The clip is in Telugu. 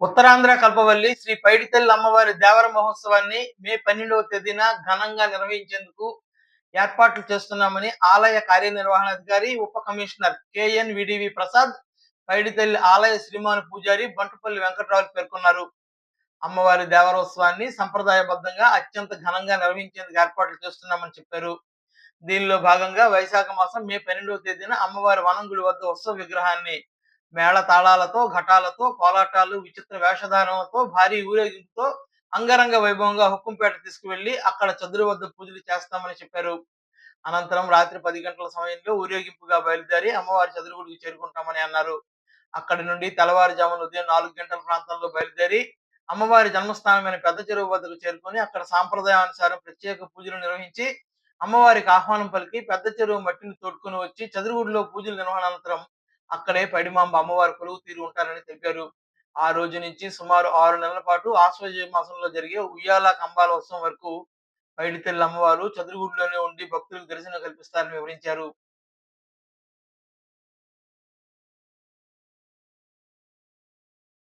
ఉత్తరాంధ్ర కల్పవల్లి శ్రీ పైడితల్లి అమ్మవారి దేవర మహోత్సవాన్ని మే పన్నెండవ తేదీన ఘనంగా నిర్వహించేందుకు ఏర్పాట్లు చేస్తున్నామని ఆలయ కార్యనిర్వహణాధికారి ఉప commissioner K N V D V Prasad Paiditalli ఆలయ శ్రీమాన్ పూజారి బంటుపల్లి వెంకటరావు పేర్కొన్నారు. అమ్మవారి దేవరోత్సవాన్ని సంప్రదాయబద్ధంగా అత్యంత ఘనంగా నిర్వహించేందుకు ఏర్పాట్లు చేస్తున్నామని చెప్పారు. దీనిలో భాగంగా వైశాఖ మాసం మే పన్నెండవ తేదీన అమ్మవారి వనంగుడి వద్ద ఉత్సవ విగ్రహాన్ని మేళ తాళాలతో ఘటాలతో కోలాటాలు విచిత్ర వేషధానంతో భారీ ఊరేగింపుతో అంగరంగ వైభవంగా హుక్కుంపేట తీసుకువెళ్ళి అక్కడ చదురు వద్ద పూజలు చేస్తామని చెప్పారు. అనంతరం రాత్రి పది గంటల సమయంలో ఊరేగింపుగా బయలుదేరి అమ్మవారి చదురుగుడికి చేరుకుంటామని అన్నారు. అక్కడి నుండి తెల్లవారుజామున ఉదయం నాలుగు గంటల ప్రాంతంలో బయలుదేరి అమ్మవారి జన్మస్థానమైన పెద్ద చెరువు వద్దకు చేరుకొని అక్కడ సాంప్రదాయానుసారం ప్రత్యేక పూజలు నిర్వహించి అమ్మవారికి ఆహ్వానం పలికి పెద్ద చెరువు మట్టిని తోడుకొని వచ్చి చదురుగుడిలో పూజలు నిర్వహణ అనంతరం అక్కడే పడిమాంబ అమ్మవారు కొలువు తీరు ఉంటారని తెలిపారు ఆ రోజు నుంచి సుమారు ఆరు నెలల పాటు ఆశ్వజ మాసంలో జరిగే ఉయ్యాల కంబాల ఉత్సవం వరకు పైడితల్లి అమ్మవారు చదురుగుడిలోనే ఉండి భక్తులకు దర్శనం కల్పిస్తారని వివరించారు.